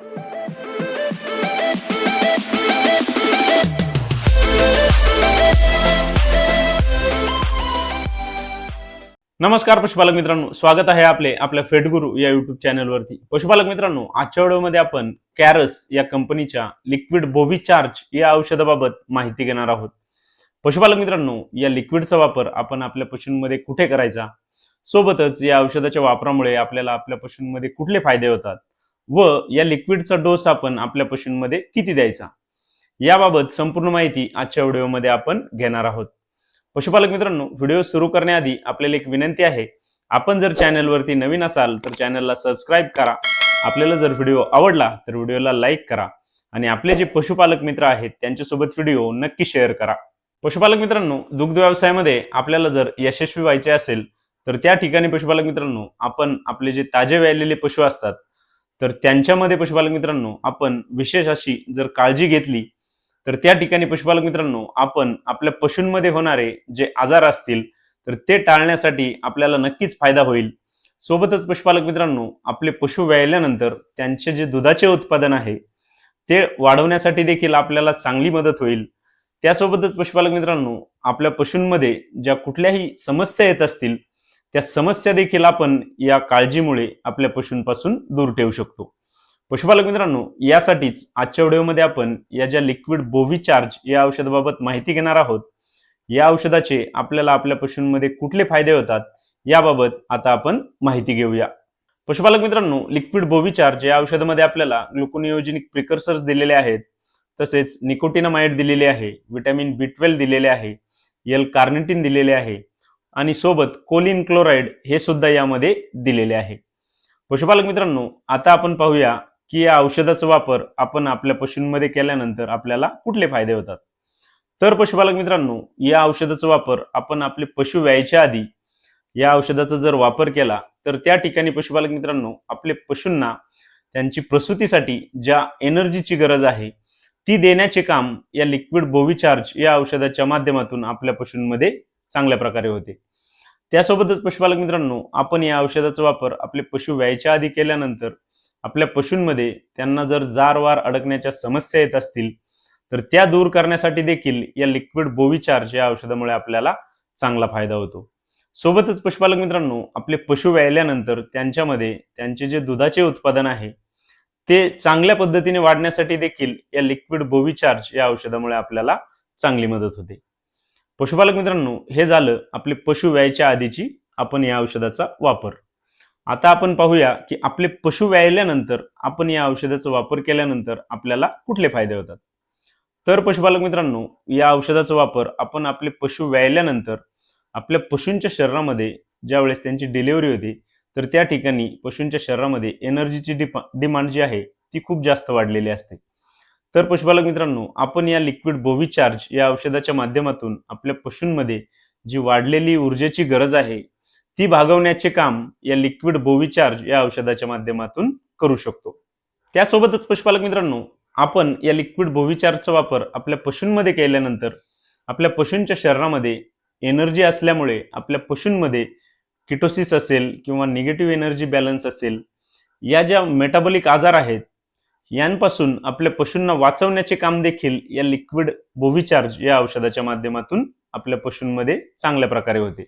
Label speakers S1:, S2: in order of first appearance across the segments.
S1: नमस्कार पशुपालक मित्रांनो. स्वागत आहे आपले आपल्या फेटगुरु या युट्यूब चॅनलवरती पशुपालक मित्रांनो आजच्या व्हिडिओमध्ये आपण कॅरस या कंपनीच्या लिक्विड बोबी चार्ज या औषधाबाबत माहिती घेणार आहोत. पशुपालक मित्रांनो या लिक्विडचा वापर आपण आपल्या पशूंमध्ये कुठे करायचा? सोबतच या औषधाच्या वापरामुळे आपल्याला आपल्या पशूंमध्ये कुठले फायदे होतात? व या लिक्विडचा डोस आपण आपल्या पशूंमध्ये किती द्यायचा? याबाबत संपूर्ण माहिती आजच्या व्हिडिओमध्ये आपण घेणार आहोत. पशुपालक मित्रांनो व्हिडिओ सुरू करण्याआधी आपल्याला एक विनंती आहे. आपण जर चॅनलवरती नवीन असाल तर चॅनलला सबस्क्राईब करा. आपल्याला जर व्हिडिओ आवडला तर व्हिडिओला लाईक करा. आणि आपले जे पशुपालक मित्र आहेत त्यांच्यासोबत व्हिडिओ नक्की शेअर करा. पशुपालक मित्रांनो दुग्ध व्यवसायामध्ये आपल्याला जर यशस्वी व्हायचे असेल तर त्या ठिकाणी पशुपालक मित्रांनो आपण आपले जे ताजे व्यायलेले पशु असतात तर त्यांच्यामध्ये पशुपालक मित्रांनो आपण विशेष अशी जर काळजी घेतली तर त्या ठिकाणी पशुपालक मित्रांनो आपण आपल्या पशूंमध्ये होणारे जे आजार असतील तर ते टाळण्यासाठी आपल्याला नक्कीच फायदा होईल. सोबतच पशुपालक मित्रांनो आपले पशु व्यायल्यानंतर त्यांचे जे दुधाचे उत्पादन आहे ते वाढवण्यासाठी देखील आपल्याला चांगली मदत होईल. त्यासोबतच पशुपालक मित्रांनो आपल्या पशूंमध्ये ज्या कुठल्याही समस्या येत असतील त्या समस्या देखील आपण या काळजीमुळे आपल्या पशूंपासून दूर ठेवू शकतो. पशुपालक मित्रांनो यासाठीच आजच्या व्हिडिओमध्ये आपण या ज्या लिक्विड बोवी चार्ज या औषधाबाबत माहिती घेणार आहोत या औषधाचे आपल्याला आपल्या पशूंमध्ये कुठले फायदे होतात याबाबत आता आपण माहिती घेऊया. पशुपालक मित्रांनो लिक्विड बोवी चार्ज या औषधामध्ये आपल्याला ग्लुकोनियोजेनिक प्रिकर्सर्स दिलेले आहेत तसेच निकोटिनामाइड दिलेले आहे विटॅमिन बी ट्वेल्व दिलेले आहे एल कार्निटिन दिलेले आहे आणि सोबत कोलिन क्लोराईड हे सुद्धा यामध्ये दिलेले आहे. पशुपालक मित्रांनो आता आपण पाहूया की या औषधाचा वापर आपण आपल्या पशूंमध्ये केल्यानंतर आपल्याला कुठले फायदे होतात. तर पशुपालक मित्रांनो या औषधाचा वापर आपण आपले पशु व्यायच्या आधी या औषधाचा जर वापर केला तर त्या ठिकाणी पशुपालक मित्रांनो आपले पशूंना त्यांची प्रसूतीसाठी ज्या एनर्जीची गरज आहे ती देण्याचे काम या लिक्विड बोविचार्ज या औषधाच्या माध्यमातून आपल्या पशूंमध्ये चांगल्या प्रकारे होते. त्यासोबतच पशुपालक मित्रांनो आपण या औषधाचा वापर आपले पशु व्यायच्या आधी केल्यानंतर आपल्या पशूंमध्ये त्यांना जर जारवार अडकण्याच्या समस्या येत असतील तर त्या दूर करण्यासाठी देखील या लिक्विड बोविचार्ज या औषधामुळे आपल्याला चांगला फायदा होतो. सोबतच पशुपालक मित्रांनो आपले पशु व्यायल्यानंतर त्यांच्यामध्ये त्यांचे जे दुधाचे उत्पादन आहे ते चांगल्या पद्धतीने वाढण्यासाठी देखील या लिक्विड बोविचार्ज या औषधामुळे आपल्याला चांगली मदत होते. पशुपालक मित्रांनो हे झालं आपले पशु व्यायच्या आधीची आपण या औषधाचा वापर. आता आपण पाहूया की आपले पशु व्यायल्यानंतर आपण या औषधाचा वापर केल्यानंतर आपल्याला कुठले फायदे होतात? तर पशुपालक मित्रांनो या औषधाचा वापर आपण आपले पशु व्यायल्यानंतर आपल्या पशूंच्या शरीरामध्ये ज्या वेळेस त्यांची डिलिव्हरी होते तर त्या ठिकाणी पशूंच्या शरीरामध्ये एनर्जीची डिपा डिमांड जी आहे ती खूप जास्त वाढलेली असते. तर पशुपालक मित्रांनो आपण या लिक्विड बोविचार्ज या औषधाच्या माध्यमातून आपल्या पशूंमध्ये जी वाढलेली ऊर्जेची गरज आहे ती भागवण्याचे काम या लिक्विड बोविचार्ज या औषधाच्या माध्यमातून करू शकतो. त्यासोबतच पशुपालक मित्रांनो आपण या लिक्विड बोविचार्जचा वापर आपल्या पशूंमध्ये केल्यानंतर आपल्या पशूंच्या शरीरामध्ये एनर्जी असल्यामुळे आपल्या पशूंमध्ये किटोसिस असेल किंवा निगेटिव्ह एनर्जी बॅलन्स असेल या ज्या मेटाबॉलिक आजार आहेत यांपासून आपल्या पशूंना वाचवण्याचे काम देखील या लिक्विड बोविचार्ज या औषधाच्या माध्यमातून आपल्या पशूंमध्ये चांगल्या प्रकारे होते.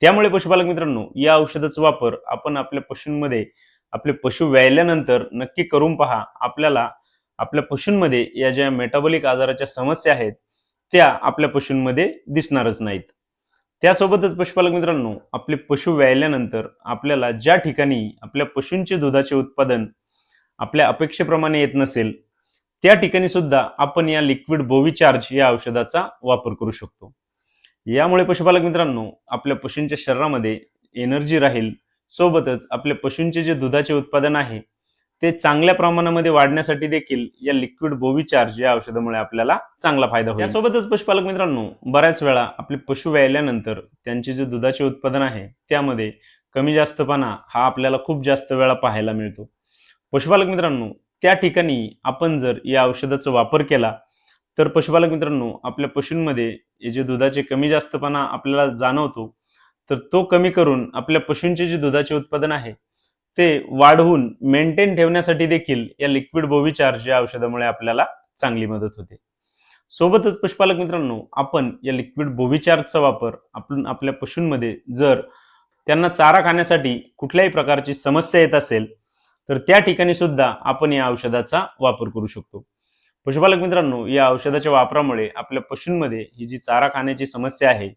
S1: त्यामुळे पशुपालक मित्रांनो या औषधाचा वापर आपण आपल्या पशूंमध्ये आपले पशु व्यायल्यानंतर नक्की करून पहा. आपल्याला आपल्या पशूंमध्ये या ज्या मेटाबॉलिक आजाराच्या समस्या आहेत त्या आपल्या पशूंमध्ये दिसणारच नाहीत. त्यासोबतच पशुपालक मित्रांनो आपले पशु व्यायल्यानंतर आपल्याला ज्या ठिकाणी आपल्या पशूंचे दुधाचे उत्पादन आपल्या अपेक्षेप्रमाणे येत नसेल त्या ठिकाणी सुद्धा आपण या लिक्विड बोविचार्ज या औषधाचा वापर करू शकतो. यामुळे पशुपालक मित्रांनो आपल्या पशूंच्या शरीरामध्ये एनर्जी राहील. सोबतच आपल्या पशूंचे जे दुधाचे उत्पादन आहे ते चांगल्या प्रमाणामध्ये वाढण्यासाठी देखील या लिक्विड बोविचार्ज या औषधामुळे आपल्याला चांगला फायदा होईल. सोबतच पशुपालक मित्रांनो बऱ्याच वेळा आपले पशु व्यायल्यानंतर त्यांचे जे दुधाचे उत्पादन आहे त्यामध्ये कमी जास्तपणा हा आपल्याला खूप जास्त वेळा पाहायला मिळतो. पशुपालक मित्रांनो त्या ठिकाणी आपण जर या औषधाचा वापर केला तर पशुपालक मित्रांनो आपल्या पशूंमध्ये हे जे दुधाचे कमी जास्तपणा आपल्याला जाणवतो तर तो कमी करून आपल्या पशूंचे जे दुधाचे उत्पादन आहे ते वाढवून मेंटेन ठेवण्यासाठी देखील या लिक्विड बोविचार्ज या औषधामुळे आपल्याला चांगली मदत होते. सोबतच पशुपालक मित्रांनो आपण या लिक्विड बोविचार्जचा वापर आपण आपल्या पशूंमध्ये जर त्यांना चारा खाण्यासाठी कुठल्याही प्रकारची समस्या येत असेल तर त्या ठिकाणी सुद्धा आपण या औषधाचा वापर करू शकतो. पशुपालक मित्रांनो या औषधाच्या वापरामुळे आपल्या पशूंमध्ये ही जी चारा खाण्याची समस्या आहे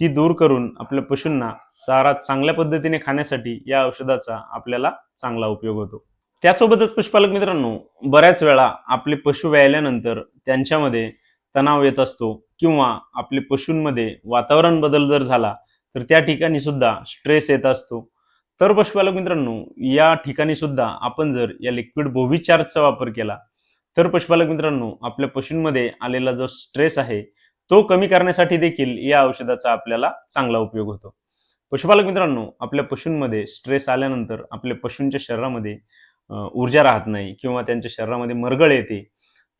S1: ती दूर करून आपल्या पशूंना चारा चांगल्या पद्धतीने खाण्यासाठी या औषधाचा आपल्याला चांगला उपयोग होतो. त्यासोबतच पशुपालक मित्रांनो बऱ्याच वेळा आपले पशु व्यायल्यानंतर त्यांच्यामध्ये तणाव येत असतो किंवा आपले पशूंमध्ये वातावरण बदल जर झाला तर त्या ठिकाणी सुद्धा स्ट्रेस येत असतो. तर पशुपालक मित्रांनो या ठिकाणी सुद्धा आपण जर या लिक्विड बोविचार्जचा वापर केला तर पशुपालक मित्रांनो आपल्या पशूंमध्ये आलेला जो स्ट्रेस आहे तो कमी करण्यासाठी देखील या औषधाचा आपल्याला चांगला उपयोग होतो. पशुपालक मित्रांनो आपल्या पशूंमध्ये स्ट्रेस आल्यानंतर आपल्या पशूंच्या शरीरामध्ये ऊर्जा राहत नाही किंवा त्यांच्या शरीरामध्ये मरगळ येते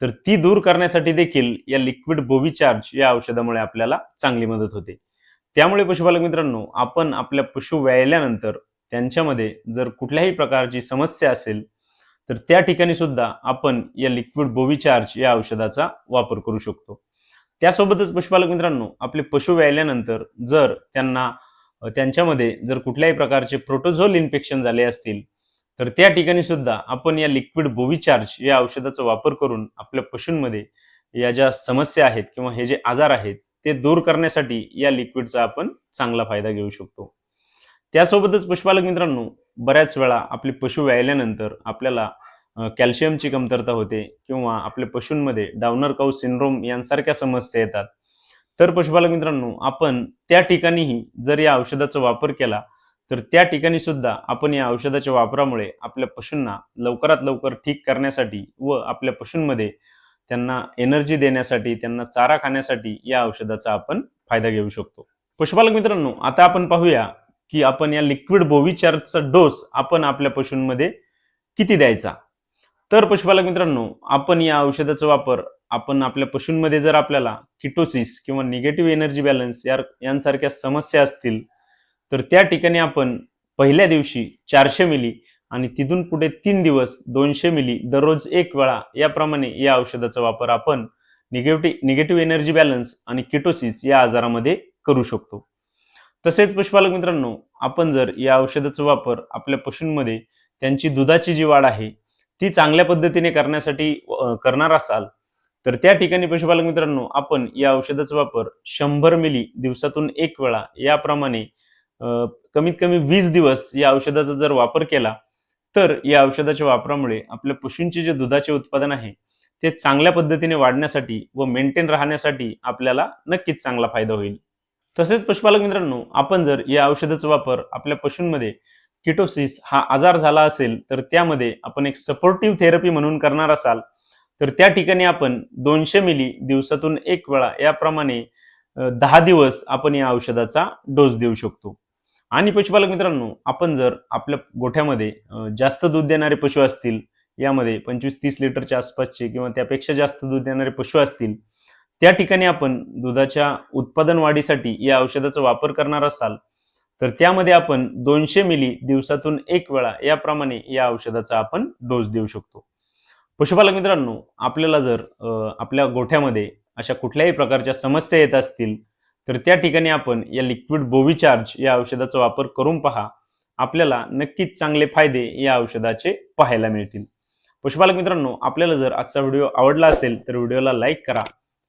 S1: तर ती दूर करण्यासाठी देखील या लिक्विड बोविचार्ज या औषधामुळे आपल्याला चांगली मदत होते. त्यामुळे पशुपालक मित्रांनो आपण आपल्या पशु व्यायल्यानंतर त्यांच्यामध्ये जर कुठल्याही प्रकारची समस्या असेल तर त्या ठिकाणी सुद्धा आपण या लिक्विड बोविचार्ज या औषधाचा वापर करू शकतो. त्यासोबतच पशुपालक मित्रांनो आपले पशु व्यायल्यानंतर जर त्यांना त्यांच्यामध्ये जर कुठल्याही प्रकारचे प्रोटोझोल इन्फेक्शन झाले असतील तर त्या ठिकाणी सुद्धा आपण या लिक्विड बोविचार्ज या औषधाचा वापर करून आपल्या पशूंमध्ये या ज्या समस्या आहेत किंवा हे जे आजार आहेत ते दूर करण्यासाठी या लिक्विडचा आपण चांगला फायदा घेऊ शकतो. त्यासोबतच पशुपालक मित्रांनो बऱ्याच वेळा आपले पशु व्यायल्यानंतर आपल्याला कॅल्शियमची कमतरता होते किंवा आपल्या पशूंमध्ये डाउनर काऊ सिंड्रोम यांसारख्या समस्या येतात. तर पशुपालक मित्रांनो आपण त्या ठिकाणीही जर या औषधाचा वापर केला तर त्या ठिकाणी सुद्धा आपण या औषधाच्या वापरामुळे आपल्या पशूंना लवकरात लवकर ठीक करण्यासाठी व आपल्या पशूंमध्ये त्यांना एनर्जी देण्यासाठी त्यांना चारा खाण्यासाठी या औषधाचा आपण फायदा घेऊ शकतो. पशुपालक मित्रांनो आता आपण पाहूया की आपण या लिक्विड बोविचारचा डोस आपण आपल्या पशूंमध्ये किती द्यायचा? तर पशुपालक मित्रांनो आपण या औषधाचा वापर आपण आपल्या पशूंमध्ये जर आपल्याला किटोसिस किंवा निगेटिव्ह एनर्जी बॅलन्स या यांसारख्या समस्या असतील तर त्या ठिकाणी आपण पहिल्या दिवशी चारशे मिली आणि तिथून पुढे तीन दिवस दोनशे मिली दररोज एक वेळा याप्रमाणे या औषधाचा वापर आपण निगेटिव्ह निगेटिव्ह एनर्जी बॅलन्स आणि किटोसिस या आजारामध्ये करू शकतो. तसेच पशुपालक मित्रांनो आपण जर या औषधाचा वापर आपल्या पशूंमध्ये त्यांची दुधाची जी वाढ आहे ती चांगल्या पद्धतीने करण्यासाठी करणार असाल तर त्या ठिकाणी पशुपालक मित्रांनो आपण या औषधाचा वापर शंभर मिली दिवसातून एक वेळा याप्रमाणे कमीत कमी वीस दिवस या औषधाचा जर वापर केला तर या औषधाच्या वापरामुळे आपल्या पशूंचे जे दुधाचे उत्पादन आहे ते चांगल्या पद्धतीने वाढण्यासाठी व मेंटेन राहण्यासाठी आपल्याला नक्कीच चांगला फायदा होईल. तसेच पशुपालक मित्रांनो आपण जर या औषधाचा वापर आपल्या पशूंमध्ये किटोसिस हा आजार झाला असेल तर त्यामध्ये आपण एक सपोर्टिव्ह थेरपी म्हणून करणार असाल तर त्या ठिकाणी आपण दोनशे मिली दिवसातून एक वेळा याप्रमाणे दहा दिवस आपण या औषधाचा डोस देऊ शकतो. आणि पशुपालक मित्रांनो आपण जर आपल्या गोठ्यामध्ये जास्त दूध देणारे पशु असतील यामध्ये पंचवीस तीस लिटरच्या आसपासचे किंवा त्यापेक्षा जास्त दूध देणारे पशु असतील त्या ठिकाणी आपण दुधाच्या उत्पादन वाढीसाठी या औषधाचा वापर करणार असाल तर त्यामध्ये आपण दोनशे मिली दिवसातून एक वेळा याप्रमाणे या औषधाचा आपण डोस देऊ शकतो. पशुपालक मित्रांनो आपल्याला जर आपल्या गोठ्यामध्ये अशा कुठल्याही प्रकारच्या समस्या येत असतील तर त्या ठिकाणी आपण या लिक्विड बोविचार्ज या औषधाचा वापर करून पहा. आपल्याला नक्कीच चांगले फायदे या औषधाचे पाहायला मिळतील. पशुपालक मित्रांनो आपल्याला जर आजचा व्हिडिओ आवडला असेल तर व्हिडिओला लाईक करा.